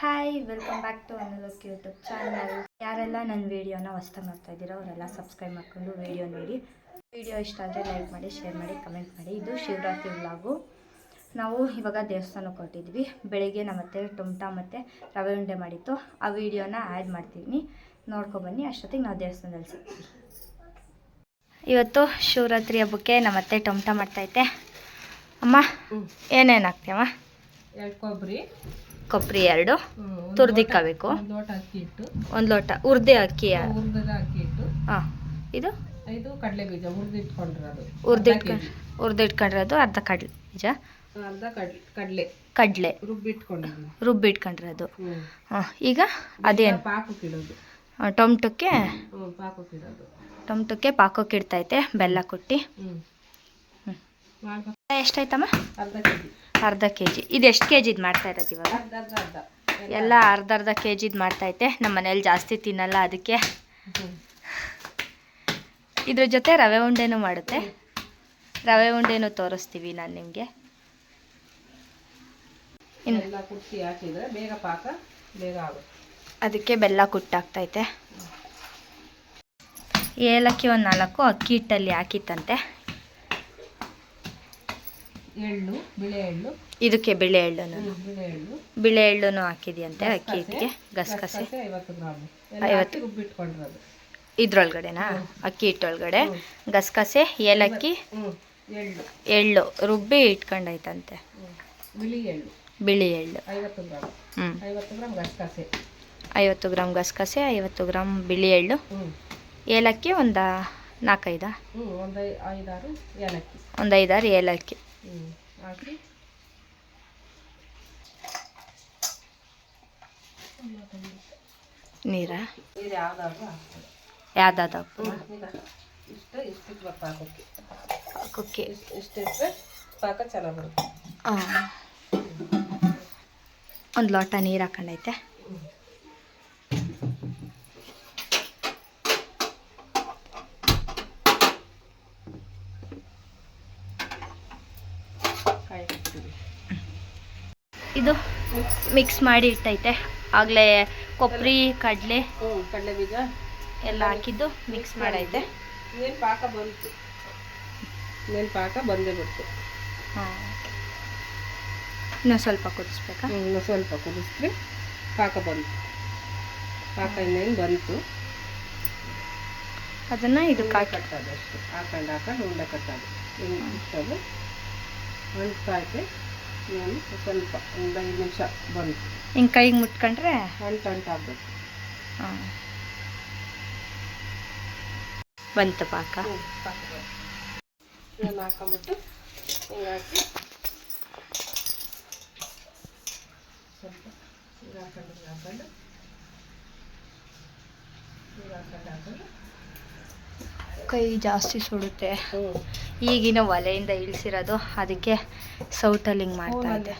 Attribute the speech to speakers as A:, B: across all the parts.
A: Hi welcome back to ಅನಲೋಕ್ YouTube channel ಯಾರೆಲ್ಲ ನನ್ನ ವೀಡಿಯೋನ ಹೊಸ್ದಾಗಿ ಮಾಡ್ತಾ ಇದ್ದೀರೋ ಅವರೆಲ್ಲ ಸಬ್ಸ್ಕ್ರೈಬ್ ಮಾಡ್ಕೊಂಡು ವೀಡಿಯೋ ನೋಡಿ. ವೀಡಿಯೋ ಇಷ್ಟ ಆದರೆ ಲೈಕ್ ಮಾಡಿ ಶೇರ್ ಮಾಡಿ ಕಮೆಂಟ್ ಮಾಡಿ. ಇದು ಶಿವರಾತ್ರಿ ವ್ಲಾಗು ನಾವು ಇವಾಗ ದೇವಸ್ಥಾನಕ್ಕೆ ಹೊರಟಿದ್ವಿ. ಬೆಳಿಗ್ಗೆ ನಮ್ಮ ಅತ್ತೆ ಟೊಮ್ಟಾ ಮತ್ತು ರವೆ ಉಂಡೆ ಮಾಡಿತ್ತು. ಆ ವಿಡಿಯೋನ ಆ್ಯಡ್ ಮಾಡ್ತೀನಿ. ನೋಡ್ಕೊಬನ್ನಿ ಅಷ್ಟೊತ್ತಿಗೆ ನಾವು ದೇವಸ್ಥಾನದಲ್ಲಿ ಸಿಗ್ತೀವಿ. ಇವತ್ತು ಶಿವರಾತ್ರಿ ಹಬ್ಬಕ್ಕೆ ನಮ್ಮ ಅತ್ತೆ ಮಾಡ್ತಾ ಮಾಡ್ತೈತೆ ಅಮ್ಮ ಏನೇನು ಹಾಕ್ತೀಯಮ್ಮ?
B: ಎರಡು ಕೊಬ್ಬರಿ.
A: ಕೊಬ್ಬರಿ ಎರಡು. ತುರ್ದಿಕ್ಕಬೇಕು
B: ಒಂದು ಲೋಟ
A: ಉರ್ದೆ ಅಕ್ಕಿ
B: ಹುರಿದ ಅಕ್ಕಿ ಹಿಟ್ಟು
A: ಹಾಂ ಇದು?
B: ಇದು ಕಡಲೆ ಬೀಜ ಹುರಿದಿಟ್ಕೊಂಡಿರೋದು
A: ಹುರ್ದಿಟ್ಕೊಂಡು ಹುರ್ದಿಟ್ಕೊಂಡಿರೋದು ಅರ್ಧ ಕಡ್ಲೆ ಬೀಜ.
B: ಅರ್ಧ ಕಡ್ಲೆ. ಕಡಲೆ.
A: ರುಬ್ಬಿಟ್ಕೊಂಡಿರೋದು.
B: ಹ್ಞೂ
A: ಹಾಂ ಈಗ ಅದೇನು
B: ಪಾಕಕ್ಕಿಡೋದು
A: ಟೊಮ್ಟೊಕ್ಕೆ
B: ಪಾಕಕ್ಕೆ ಪಾಕಕ್ಕಿಡೋದು
A: ಟೊಮ್ಟೊಕ್ಕೆ ಪಾಕಕ್ಕೆ ಇಡ್ತೈತೆ ಬೆಲ್ಲ ಕೊಟ್ಟು. ಎಷ್ಟಾಯ್ತಮ್ಮ?
B: ಅರ್ಧ ಕೆ ಜಿ
A: ಅರ್ಧ ಕೆ ಜಿ ಇದು ಎಷ್ಟು ಕೆ ಜಿದು ಮಾಡ್ತಾ ಇರೋದು ಇವಾಗ? ಎಲ್ಲ ಅರ್ಧ ಅರ್ಧ ಕೆ ಜಿದು ಮಾಡ್ತೈತೆ ನಮ್ಮ ಮನೇಲಿ ಜಾಸ್ತಿ ತಿನ್ನಲ್ಲ ಅದಕ್ಕೆ. ಇದ್ರ ಜೊತೆ ರವೆ ಉಂಡೆನೂ ಮಾಡುತ್ತೆ. ರವೆ ಉಂಡೆನೂ ತೋರಿಸ್ತೀವಿ ನಾನು ನಿಮಗೆ.
B: ಬೇಗ ಪಾಕ ಬೇಗ ಆಗುತ್ತೆ.
A: ಅದಕ್ಕೆ ಬೆಲ್ಲ ಕುಟ್ಟಾಗ್ತೈತೆ ಏಲಕ್ಕಿ ಒಂದು ನಾಲ್ಕು ಅಕ್ಕಿ ಹಿಟ್ಟಲ್ಲಿ ಹಾಕಿತ್ತಂತೆ.
B: ಎಳ್ಳು ಬಿಳೆ ಎಳ್ಳು.
A: ಇದಕ್ಕೆ ಬಿಳೆ ಎಳ್ಳು
B: ಬಿಳೆ ಎಳ್ಳು.
A: ಬಿಳೆ ಎಳ್ಳುನು ಹಾಕಿದ್ಯಂತೆ ಅಕ್ಕಿ ಹಿಟ್ಟಿಗೆ ಗಸಗಸೆ.
B: ಐವತ್ತು ಗ್ರಾಮ್.
A: ಐವತ್ತು.
B: ರುಬ್ಬಿಟ್ಕೊಂಡಿರೋದು
A: ಇದ್ರೊಳಗಡೆನಾ? ಅಕ್ಕಿ ಹಿಟ್ಟೊಳಗಡೆ ಗಸಗಸೆ ಏಲಕ್ಕಿ
B: ಎಳ್ಳು.
A: ಎಳ್ಳು ರುಬ್ಬಿ ಇಟ್ಕೊಂಡೈತಂತೆ
B: ಬಿಳಿ ಎಳ್ಳು.
A: ಬಿಳಿ ಎಳ್ಳು.
B: ಐವತ್ತು ಗ್ರಾಮ್.
A: ಹ್ಞೂ
B: ಐವತ್ತು ಗ್ರಾಮ್ ಗಸಗಸೆ.
A: ಐವತ್ತು ಗ್ರಾಮ್ ಗಸಗಸೆ ಐವತ್ತು ಗ್ರಾಮ್ ಬಿಳಿ ಎಳ್ಳು. ಏಲಕ್ಕಿ ಒಂದು ನಾಲ್ಕೈದ
B: ಒಂದು ಐದಾರು ಏಲಕ್ಕಿ.
A: ಒಂದು ಐದಾರು ಏಲಕ್ಕಿ.
B: ಹಾಕಿ.
A: ನೀರ?
B: ಇದು ಯಾವ್ದಾದ್ರು
A: ಯಾವ್ದಾದ್ರು
B: ಹ್ಞೂ ಇಷ್ಟಕ್ಕೆ ಇಷ್ಟು ಇಷ್ಟಿಟ್ಬೇಕು ಪಾಕಕ್ಕೆ ಇಷ್ಟು ಇಷ್ಟಿಟ್ರೆ ಪಾಕ ಚೆನ್ನಾಗಿ ಬರುತ್ತೆ.
A: ಒಂದು ಲೋಟ ನೀರು ಹಾಕೊಂಡೈತೆ
B: ಕಾಯಿ ಹಾಕ್ತೀವಿ
A: ಇದು ಮಿಕ್ಸ್ ಮಾಡಿ ಇಟ್ಟೈತೆ ಆಗಲೇ ಕೊಬ್ಬರಿ ಕಡಲೆ
B: ಕಡಲೆ ಬೀಜ.
A: ಎಲ್ಲ ಹಾಕಿದ್ದು ಮಿಕ್ಸ್ ಮಾಡೈತೆ.
B: ಏನು ಪಾಕ ಬಂತು. ಏನು ಪಾಕ ಬಂದೇ ಬಿಡ್ತು.
A: ಹಾಂ ಇನ್ನೂ ಸ್ವಲ್ಪ ಕುದಿಸ್ಬೇಕಾ?
B: ಇನ್ನೊಂದು ಸ್ವಲ್ಪ ಕುದಿಸ್ರಿ ಪಾಕ ಬಂತು. ಪಾಕ ಇನ್ನೇನು ಬಂತು.
A: ಅದನ್ನು ಇದಕ್ಕೆ
B: ಕಾಯಿ
A: ಹಾಕಿ
B: ಕಟ್ಟೋದು ಅಷ್ಟು. ಹಾಕೊಂಡು ಹಾಕೊಂಡು ಉಂಡೆ ಕಟ್ಟೋದು. ಇಷ್ಟದು ನಾನು ಸ್ವಲ್ಪ ಒಂದು ಐದು ನಿಮಿಷ ಬಂದು
A: ಹಿಂಗೆ ಕೈಗೆ ಮುಟ್ಕೊಂಡ್ರೆ
B: ಅಂಟು ಅಂಟಾಗಬೇಕು
A: ಹಾಂ. ಬಂತು ಪಾಕ.
B: ಇದನ್ನು ಹಾಕೊಂಬಿಟ್ಟು ಹಿಂಗೆ ಹಾಕಿ. ಸ್ವಲ್ಪ ಹಿಂಗೆ ಹಾಕೊಂಡು ಹಿಂಗೆ ಹಾಕೊಂಡು. ಹಿಂಗೆ ಹಾಕೊಂಡು ಹಾಕೊಂಡು.
A: ಕೈ ಜಾಸ್ತಿ ಸುಡುತ್ತೆ.
B: ಹ್ಞೂ
A: ಈಗಿನ ಒಲೆಯಿಂದ ಇಳಿಸಿರೋದು. ಅದಕ್ಕೆ ಸೌಟಲ್ಲಿ ಹಿಂಗೆ ಮಾಡ್ತಾ
B: ಇದ್ದೆ.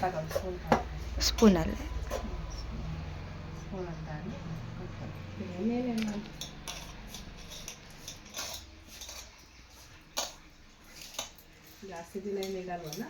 A: ಸ್ಪೂನಲ್ಲಿ.
B: ಜಾಸ್ತಿ ದಿನ ಏನು ಇಡಲ್ವಲ್ಲ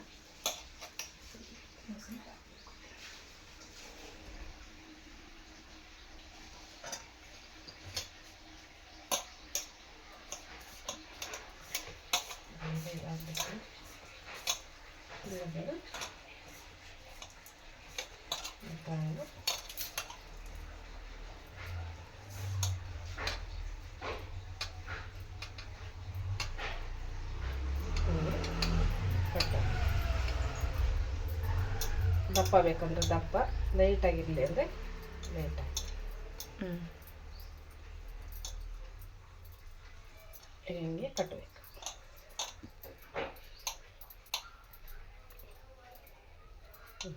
B: ದಪ್ಪ ಬೇಕಂದ್ರೆ ದಪ್ಪ ಲೈಟಾಗಿರಲಿ ಅಂದರೆ ಲೈಟಾಗಿ
A: ಹ್ಞೂ
B: ಹಿಂಗೆ ಕಟ್ಟಬೇಕು
A: ತುಪ್ಪದಲ್ಲಿ ಹುರ್ಕೊಂಡಮ್ಮ
B: ಜಾಸ್ತಿ ಕಬಾರ್ದು
A: ನಾನು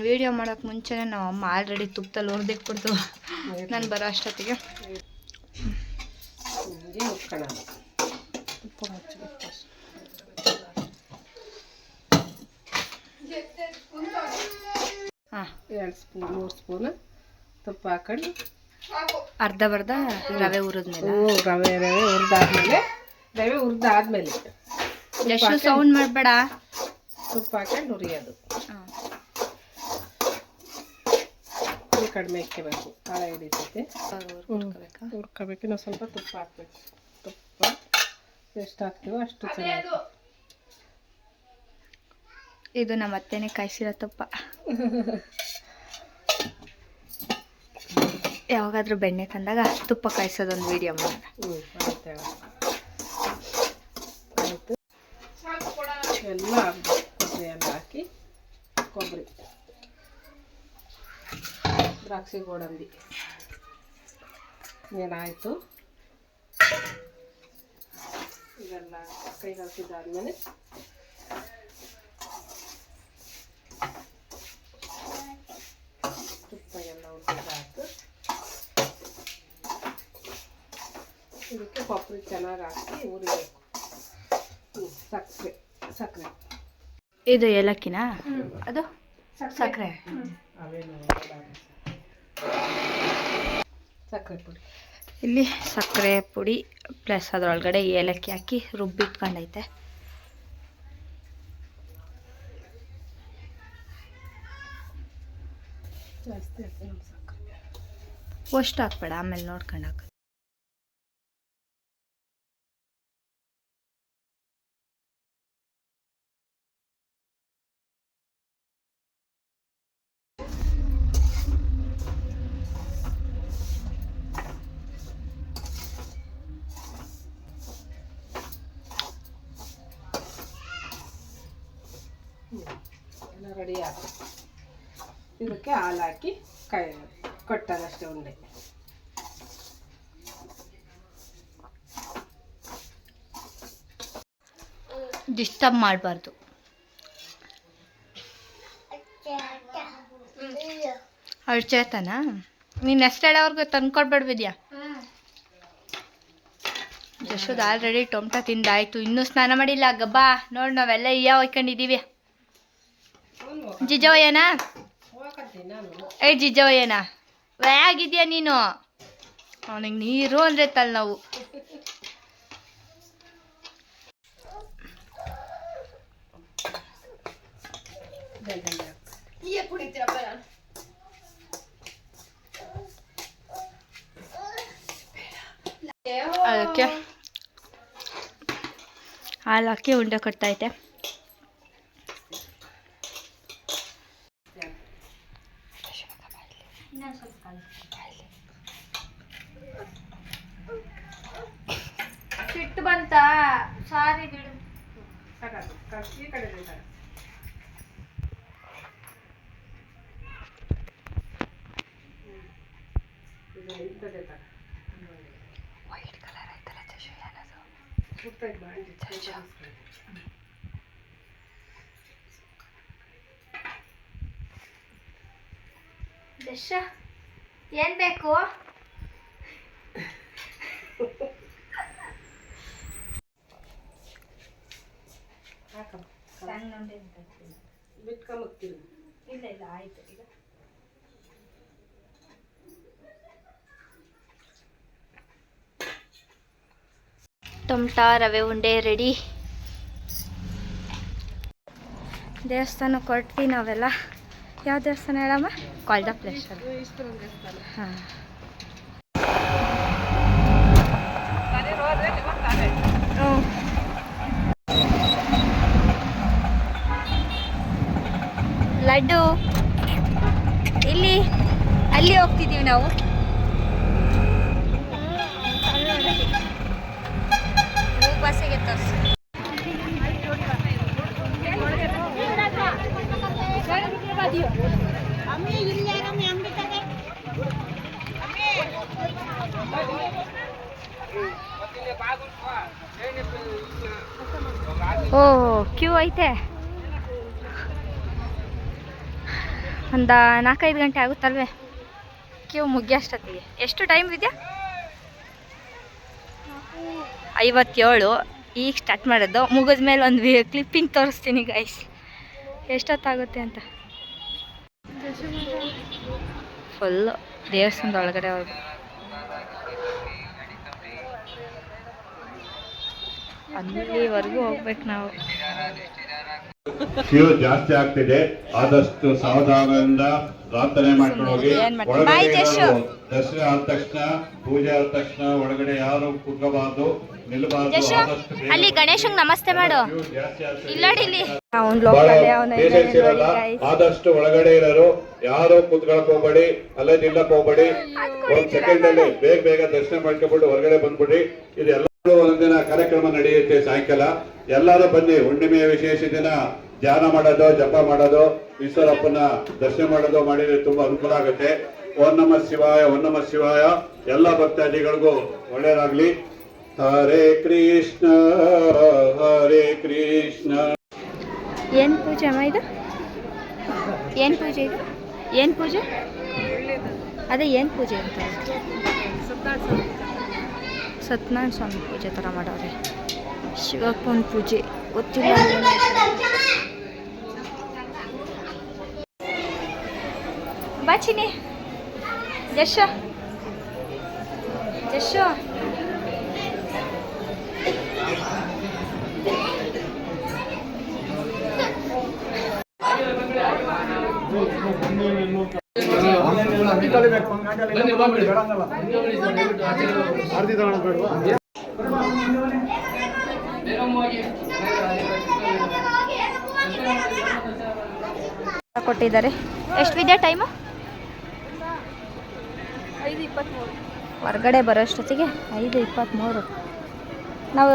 A: ವೀಡಿಯೋ ಮಾಡೋಕ್ಕೆ ಮುಂಚೆನೇ ನಾವು ಅಮ್ಮ ಆಲ್ರೆಡಿ ತುಪ್ಪದಲ್ಲಿ ಹುರಿದಿಟ್ಬಿಡ್ತು. ನಾನು ಬರೋ ಅಷ್ಟೊತ್ತಿಗೆ. ಕಣ ತುಪ್ಪ ಹಾಂ.
B: ಎರಡು ಸ್ಪೂನ್ ಮೂರು ಸ್ಪೂನ್ ತುಪ್ಪ ಹಾಕೊಂಡು.
A: ಅರ್ಧ ಬರ್ಧ ರವೆ ಹುರಿದ್ಮೇಲೆ.
B: ರವೆ ರವೆ ಹುರಿದಾದ್ಮೇಲೆ ರವೆ ಹುರಿದಾದ್ಮೇಲೆ.
A: ಎಷ್ಟು ಸೌಂಡ್ ಮಾಡಬೇಡ.
B: ತುಪ್ಪ ಹಾಕೊಂಡು ಹುರಿಯೋದು ಕಡಿಮೆ ಇಕ್ಕಬೇಕು. ಕಾಳ ಹಿಡಿತೈತೆ. ಹುರ್ಕೋಬೇಕು. ಇನ್ನೊಂದು ಸ್ವಲ್ಪ ತುಪ್ಪ ಹಾಕ್ಬೇಕು. ಎಷ್ಟು ಹಾಕ್ತೀವೋ ಅಷ್ಟು ಚೆನ್ನಾಗಿ
A: ಇದು ನಮ್ಮ ಅತ್ತೆನೇ ಕಾಯಿಸಿರೋ ತುಪ್ಪ. ಯಾವಾಗಾದ್ರೂ ಬೆಣ್ಣೆ ತಂದಾಗ ತುಪ್ಪ ಕಾಯಿಸೋದೊಂದು ವಿಡಿಯೋ
B: ಆಯ್ತು ಕೊಬ್ಬರಿ ಎಲ್ಲ ಹಾಕಿ. ಕೊಬ್ಬರಿ. ದ್ರಾಕ್ಷಿ ಗೋಡಂಬಿ. ಏನಾಯಿತು? ಇದೆಲ್ಲ ಕೈ ಕಲಿಸಿದಾದ್ಮೇಲೆ ತುಪ್ಪ ಎಲ್ಲ ಉದ್ದಿದ್ದಾಯ್ತು ಇದಕ್ಕೆ ಕೊಬ್ಬರಿ ಚೆನ್ನಾಗಿ ಹಾಕಿ ಉರಿಬೇಕು ಸಕ್ಕರೆ ಸಕ್ಕರೆ
A: ಇದು ಏಲಕ್ಕಿನಾ? ಅದು ಸಕ್ಕರೆ
B: ಸಕ್ಕರೆ ಪುಡಿ.
A: ಇಲ್ಲಿ ಸಕ್ಕರೆ ಪುಡಿ ಪ್ಲಸ್ ಅದರೊಳಗಡೆ ಏಲಕ್ಕಿ ಹಾಕಿ ರುಬ್ಬಿಟ್ಕೊಂಡೈತೆ. ಅಷ್ಟು ಹಾಕ್ಬೇಡ ಆಮೇಲೆ ನೋಡ್ಕೊಂಡು
B: ಎಲ್ಲ ರೆಡಿ ಆಯ್ತು ಇದಕ್ಕೆ ಹಾಲು ಹಾಕಿ ಕೈ ಕೊಟ್ಟದಷ್ಟೇ ಉಂಡೆ.
A: ಡಿಸ್ಟರ್ಬ್ ಮಾಡಬಾರ್ದು. ಅವ್ಳು ಚೇತನ ನೀನು ಎಷ್ಟು ಹೇಳೋರ್ಗು ತಂದ್ಕೊಡ್ಬೇಡ್ಬಿದ್ಯಾ ಜಶೋದ್ ಆಲ್ರೆಡಿ ಟೊಮ್ಟ ತಿಂದಾಯ್ತು. ಇನ್ನೂ ಸ್ನಾನ ಮಾಡಿಲ್ಲ. ಗಬ್ಬಾ ನೋಡಿ ನಾವೆಲ್ಲ ಇಯ್ಯ ಒಯ್ಕೊಂಡಿದ್ದೀವಿ ಜಿಜವಯ್ಯನಾ ಏ ಜಿಜವಯ್ಯನಾ ವ್ಯಾಗಿದ್ಯಾ ನೀನು? ಅವನಿಗೆ ನೀರು ಅಂದರೆ ತಲ್ ನಾವು ಅದಕ್ಕೆ ಹಾಲು ಹಾಕಿ ಉಂಡೆ ಕೊಡ್ತೈತೆ ಬಂತ ಸಾರಿ ಬಿಡು.
B: ಸಾಕಾಯ್ತು ಈ ಕಡೆ ಸಾಕು.
A: ವೈಟ್ ಕಲರ್
B: ಐತಲ್ಲ ಮಾಡಿ ಕೈಗೆ
A: ದಶ ಏನ್ ಬೇಕು? ಸಣ್ಣ ಉಂಡೆ
B: ಬಿಟ್ಕೊಂಬಕ್ತಿರಿ
A: ಇಲ್ಲ ಇಲ್ಲ ಆಯ್ತು. ಈಗ ಟೊಮ್ಟ ರವೆ ಉಂಡೆ ರೆಡಿ. ದೇವಸ್ಥಾನ ಕೊಡ್ತೀವಿ ನಾವೆಲ್ಲ. ಯಾವ ದೇವಸ್ಥಾನ ಹೇಳಮ್ಮ? ಕಾಲ್ದ ಪ್ಲೇಸ್ ಹಾಂ. ಲಡ್ಡು. ಇಲ್ಲಿ ಅಲ್ಲಿ ಹೋಗ್ತಿದ್ದೀವಿ ನಾವು. ಬಸ್ಸಿಗೆ ತೋರಿಸಿ. ಓ ಕ್ಯೂ ಐತೆ. ಒಂದು ನಾಲ್ಕೈದು ಗಂಟೆ ಆಗುತ್ತಲ್ವೇ? ಕ್ಯೂ ಮುಗಿಯೋಷ್ಟೊತ್ತಿಗೆ. ಎಷ್ಟು ಟೈಮ್ ಇದೆಯಾ ಐವತ್ತೇಳು. ಈಗ ಸ್ಟಾರ್ಟ್ ಮಾಡೋದು ಮುಗಿದ ಮೇಲೆ ಒಂದು ಕ್ಲಿಪ್ಪಿಂಗ್ ತೋರಿಸ್ತೀನಿ ಗೈಸ್ ಎಷ್ಟೊತ್ತಾಗುತ್ತೆ ಅಂತ. ಫುಲ್ಲು ದೇವಸ್ಥಾನದ ಒಳಗಡೆ ಹೋಗಿ. ಅಲ್ಲಿವರೆಗೂ ಹೋಗ್ಬೇಕು ನಾವು.
C: ಕ್ಯೂ ಜಾಸ್ತಿ ಆಗ್ತಿದೆ. ಆದಷ್ಟು ಸಾವಧಾನದಿಂದ ಪ್ರಾರ್ಥನೆ ಮಾಡ್ಕೊಂಡು ಹೋಗಿ? ಒಳಗಡೆ ದಸರಾ ದರ್ಶನ ಆದ ತಕ್ಷಣ ಪೂಜೆ ಆದ ತಕ್ಷಣ ಒಳಗಡೆ ಯಾರು ಕುಗ್ಗಬಾರ್ದು
A: ನಿಲ್ಬಾರ್ದು
C: ಆದಷ್ಟು
A: ಅಲ್ಲಿ ಗಣೇಶಂಗ್ ನಮಸ್ತೆ ಮಾಡು.
C: ಆದಷ್ಟು ಒಳಗಡೆ ಇರೋರು ಯಾರು ಕುತ್ಕೊಳಕ್ ಹೋಗ್ಬೇಡಿ ಅಲ್ಲೇ ನಿಲ್ಲಕ್ ಹೋಗ್ಬೇಡಿ. ಒಂದ್ ಸೆಕೆಂಡ್ ಅಲ್ಲಿ ಬೇಗ ಬೇಗ ದರ್ಶನ ಮಾಡ್ಕೊಬಿಟ್ಟು ಹೊರಗಡೆ ಬಂದ್ಬಿಡಿ ಇದೆಲ್ಲ ಒಂದಿನ ಕಾರ್ಯಕ್ರಮ ನಡೆಯುತ್ತೆ ಸಾಯಂಕಾಲ. ಎಲ್ಲರೂ ಬನ್ನಿ, ಹುಣ್ಣಿಮೆಯ ವಿಶೇಷ ದಿನ. ಧ್ಯಾನ ಮಾಡೋದು, ಜಪ ಮಾಡೋದು, ಈಶ್ವರಪ್ಪನ ದರ್ಶನ ಮಾಡೋದು ಮಾಡಿದ್ರೆ ತುಂಬಾ ಅನುಕೂಲ ಆಗುತ್ತೆ. ಓಂ ನಮ ಶಿವಾಯ, ಓಂ ನಮ ಶಿವಾಯ. ಎಲ್ಲ ಭಕ್ತಾದಿಗಳಿಗೂ ಒಳ್ಳೇದಾಗ್ಲಿ ಹರೇ ಕೃಷ್ಣ ಹರೇ ಕೃಷ್ಣ.
A: ಏನ್ ಪೂಜೆ ಅಮ್ಮ ಇದು? ಏನ್ ಪೂಜೆ ಇದು? ಏನ್ ಪೂಜೆ? ಅದೇ ಏನ್ ಪೂಜೆ ಅಂತ. ಸತ್ಯನಾರಾಯಣ ಸ್ವಾಮಿ ಪೂಜೆ ಥರ ಮಾಡವ್ರೆ ಶಿವಪ್ಪನ ಪೂಜೆ ಗೊತ್ತಿಲ್ಲ ಬಾಚಿನಿ ಜಶ ಜಶ ಕೊಟ್ಟಿದ್ದಾರೆ. ಎಷ್ಟು ಇದೆ ಟೈಮು ಹೊರಗಡೆ ಬರೋಷ್ಟೊತ್ತಿಗೆ ಐದು ಇಪ್ಪತ್ತ್ಮೂರು ನಾವು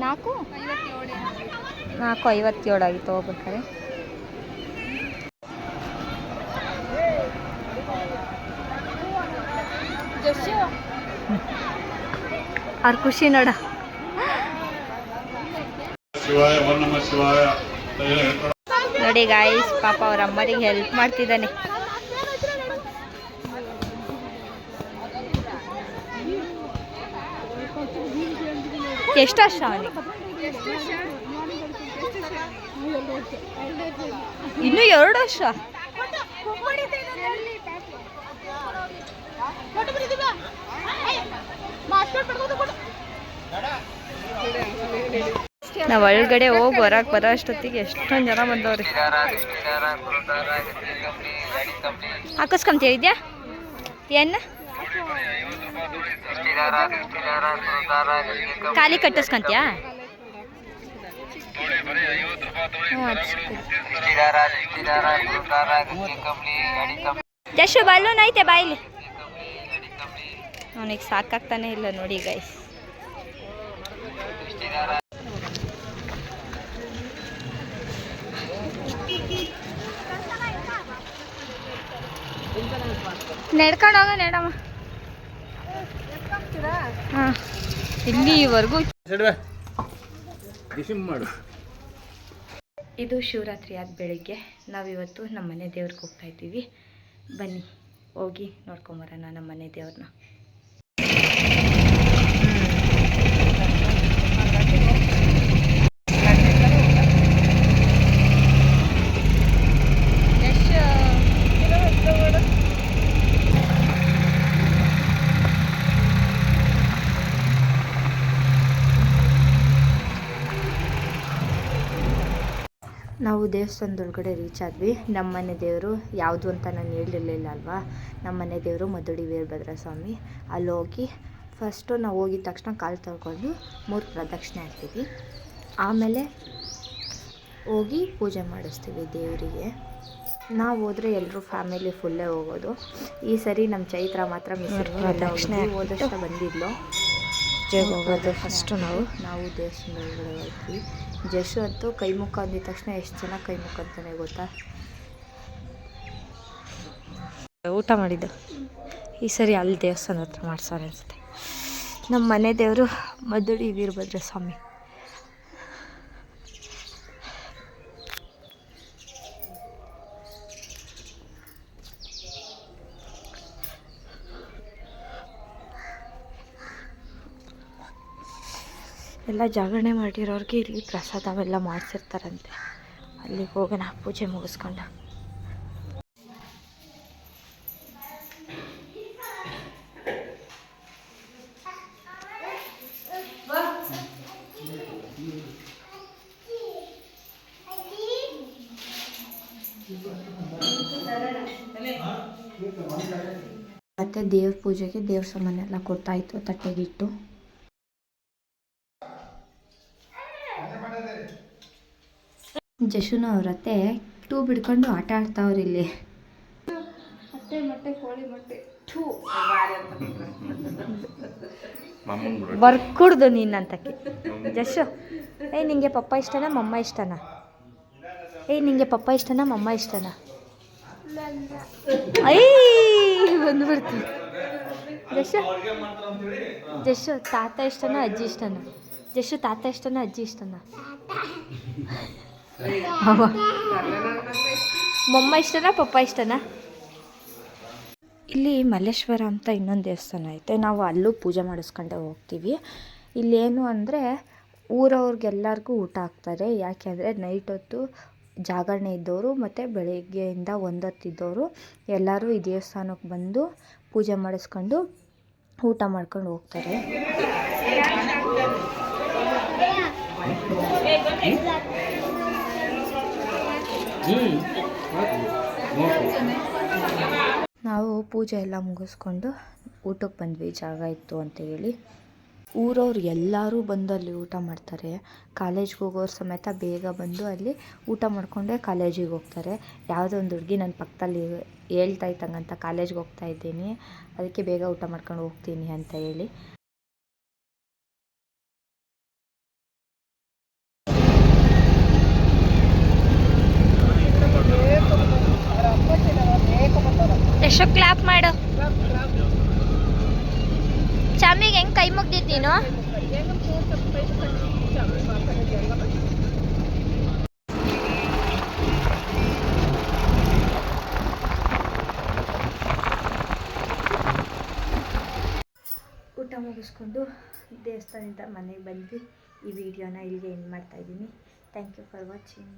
A: ನಾಲ್ಕು? ನಾಲ್ಕು ಐವತ್ತೇಳು ಆಗಿತ್ತು ಹೋಗ್ಬೇಕಾರೆ ಅವ್ರ ಖುಷಿ ನೋಡ. ನೋಡಿ ಗಾಯ್ಸ್ ಪಾಪ ಅವ್ರ ಅಮ್ಮರಿಗೆ ಹೆಲ್ಪ್ ಮಾಡ್ತಿದ್ದಾನೆ. ಎಷ್ಟು ವರ್ಷ ಅವನಿಗೆ? ಇನ್ನು ಎರಡು ವರ್ಷ? ನಾವು ಒಳಗಡೆ ಹೋಗಿ ಹೊರಗೆ ಬರೋ ಅಷ್ಟೊತ್ತಿಗೆ ಎಷ್ಟೊಂದು ಜನ ಬಂದವ್ರಿ. ಹಾಕಿಸ್ಕೊಂತೀರಿದ್ಯಾ ಏನು? ಖಾಲಿ ಕಟ್ಟಿಸ್ಕೊಂತೀಯಾ? ಹ್ಞೂ ಬಲ್ಲೂನ್ ಐತೆ ಬಾಯಿಲಿ. ಅವನಿಗೆ ಸಾಕಾಗ್ತಾನೆ ಇಲ್ಲ ನೋಡಿ ಗೈಸ್ ನಡ್ಕೊಂಡು ಹೋಗ ನಡಮ್ಮ. ಹಾಂ. ಇಲ್ಲಿವರೆಗೂ ಇದು ಶಿವರಾತ್ರಿ ಆದ ಬೆಳಿಗ್ಗೆ. ನಾವಿವತ್ತು ನಮ್ಮ ಮನೆ ದೇವ್ರಿಗೆ ಹೋಗ್ತಾ ಇದ್ದೀವಿ. ಬನ್ನಿ ಹೋಗಿ ನೋಡ್ಕೊಂಬರೋಣ ನಮ್ಮ ಮನೆ ದೇವ್ರನ್ನ ನಾವು ದೇವಸ್ಥಾನದೊಳಗಡೆ ರೀಚ್ ಆದ್ವಿ. ನಮ್ಮ ಮನೆ ದೇವರು ಯಾವುದು ಅಂತ ನಾನು ಹೇಳಿರಲಿಲ್ಲ ಅಲ್ವಾ? ನಮ್ಮ ಮನೆ ದೇವರು ಮಧುಡಿ ವೀರಭದ್ರ ಸ್ವಾಮಿ ಅಲ್ಲಿ ಹೋಗಿ ಫಸ್ಟು ನಾವು ಹೋಗಿದ ತಕ್ಷಣ ಕಾಲು ತೊಳ್ಕೊಂಡು ಮೂರು ಪ್ರದಕ್ಷಿಣೆ ಹಾಕ್ತೀವಿ ಆಮೇಲೆ ಹೋಗಿ ಪೂಜೆ ಮಾಡಿಸ್ತೀವಿ ದೇವರಿಗೆ. ನಾವು ಹೋದರೆ ಎಲ್ಲರೂ ಫ್ಯಾಮಿಲಿ ಫುಲ್ಲೇ ಹೋಗೋದು. ಈ ಸರಿ ನಮ್ಮ ಚೈತ್ರ ಮಾತ್ರ ಪ್ರದಕ್ಷಿಣೆ ಹೋದಷ್ಟು ಬಂದಿದ್ಲು? ಹೋಗೋದು ಫಸ್ಟು ನಾವು. ನಾವು ದೇವಸ್ಥಾನದ ಒಳಗಡೆ ಹೋದ್ವಿ. ಜಶು ಅಂತೂ ಕೈ ಮುಖ ಅಂದಿದ ತಕ್ಷಣ ಎಷ್ಟು ಜನ ಕೈ ಮುಖ ಅಂತಾನೆ ಗೊತ್ತಾ? ಊಟ ಮಾಡಿದ್ದು. ಈ ಸರಿ ಅಲ್ಲಿ ದೇವಸ್ಥಾನ ಹತ್ರ ಮಾಡ್ಸೋಣ ಅನಿಸುತ್ತೆ. ನಮ್ಮ ಮನೆ ದೇವರು ಮಧುಡಿ ವೀರಭದ್ರ ಸ್ವಾಮಿ ಎಲ್ಲ ಜಾಗರಣೆ ಮಾಡಿರೋರಿಗೆ ಇಲ್ಲಿ ಪ್ರಸಾದ ಅವೆಲ್ಲ ಮಾಡಿಸಿರ್ತಾರಂತೆ. ಅಲ್ಲಿಗೆ ಹೋಗೋಣ ಪೂಜೆ ಮುಗಿಸ್ಕೊಂಡು. ಮತ್ತೆ ದೇವ್ರ ಪೂಜೆಗೆ ದೇವ್ರ ಸಾಮಾನೆಲ್ಲ ಕೊಡ್ತಾಯಿತ್ತು ತಟ್ಟೆಗಿಟ್ಟು ಜಶುನ ಅವ್ರ ಅತ್ತೆ ಟೂ ಬಿಡ್ಕೊಂಡು ಆಟ ಆಡ್ತಾವ್ರಿ ಇಲ್ಲಿ. ಬರ್ಕುಡ್ದು ನೀನು ಅಂತಕ್ಕೆ ಜಶು ಏಯ್ ನಿಂಗೆ ಪಪ್ಪ ಇಷ್ಟನಾ ಮಮ್ಮ ಇಷ್ಟನಾ? ಏಯ್ ನಿಂಗೆ ಪಪ್ಪ ಇಷ್ಟನಾ ಮಮ್ಮ ಇಷ್ಟನಾ? ಐ ಬಂದ್ಬಿಡ್ತೀನಿ ಜಶು ಜಶು ತಾತ ಇಷ್ಟನಾ ಅಜ್ಜಿ ಇಷ್ಟನಾ? ಜಶು ತಾತ ಇಷ್ಟನಾ ಅಜ್ಜಿ ಇಷ್ಟನಾ? ಮೊಮ್ಮ ಇಷ್ಟನಾ ಪಪ್ಪ ಇಷ್ಟನಾ? ಇಲ್ಲಿ ಮಲ್ಲೇಶ್ವರ ಅಂತ ಇನ್ನೊಂದು ದೇವಸ್ಥಾನ ಐತೆ. ನಾವು ಅಲ್ಲೂ ಪೂಜೆ ಮಾಡಿಸ್ಕೊಂಡೆ ಹೋಗ್ತೀವಿ. ಇಲ್ಲೇನು ಅಂದರೆ ಊರವ್ರಿಗೆಲ್ಲರಿಗೂ ಊಟ ಹಾಕ್ತಾರೆ. ಯಾಕೆ ಅಂದರೆ ನೈಟ್ ಹೊತ್ತು ಜಾಗರಣೆ ಇದ್ದವರು ಮತ್ತು ಬೆಳಿಗ್ಗೆಯಿಂದ ಒಂದೊತ್ತಿದ್ದವರು ಎಲ್ಲರೂ ಈ ದೇವಸ್ಥಾನಕ್ಕೆ ಬಂದು ಪೂಜೆ ಮಾಡಿಸ್ಕೊಂಡು ಊಟ ಮಾಡ್ಕೊಂಡು ಹೋಗ್ತಾರೆ. ನಾವು ಪೂಜೆ ಎಲ್ಲ ಮುಗಿಸ್ಕೊಂಡು ಊಟಕ್ಕೆ ಬಂದ್ವಿ, ಜಾಗ ಇತ್ತು ಅಂತ ಹೇಳಿ. ಊರವ್ರು ಎಲ್ಲರೂ ಬಂದು ಅಲ್ಲಿ ಊಟ ಮಾಡ್ತಾರೆ. ಕಾಲೇಜ್ಗೆ ಹೋಗೋರು ಸಮೇತ ಬೇಗ ಬಂದು ಅಲ್ಲಿ ಊಟ ಮಾಡಿಕೊಂಡೇ ಕಾಲೇಜಿಗೆ ಹೋಗ್ತಾರೆ. ಯಾವುದೋ ಒಂದು ಹುಡುಗಿ ನನ್ನ ಪಕ್ಕದಲ್ಲಿ ಹೇಳ್ತಾ ಇದ್ದಂಗಂತ ಕಾಲೇಜ್ಗೆ ಹೋಗ್ತಾ ಇದ್ದೀನಿ. ಅದಕ್ಕೆ ಬೇಗ ಊಟ ಮಾಡ್ಕೊಂಡು ಹೋಗ್ತೀನಿ ಅಂತ ಹೇಳಿ ಎಷ್ಟು ಕ್ಲಾಪ್ ಮಾಡು ಚಾಮಿಗೆ ಹೆಂಗೆ ಕೈ ಮುಗ್ದಿದ್ದು ನೀನು? ಊಟ ಮುಗಿಸ್ಕೊಂಡು ದೇವಸ್ಥಾನದಿಂದ ಮನೆಗೆ ಬಂದ್ವಿ. ಈ ವಿಡಿಯೋನ ಇಲ್ಲಿಗೆ ಎಂಡ್ ಮಾಡ್ತಾಯಿದ್ದೀನಿ ಥ್ಯಾಂಕ್ ಯು ಫಾರ್ ವಾಚಿಂಗ್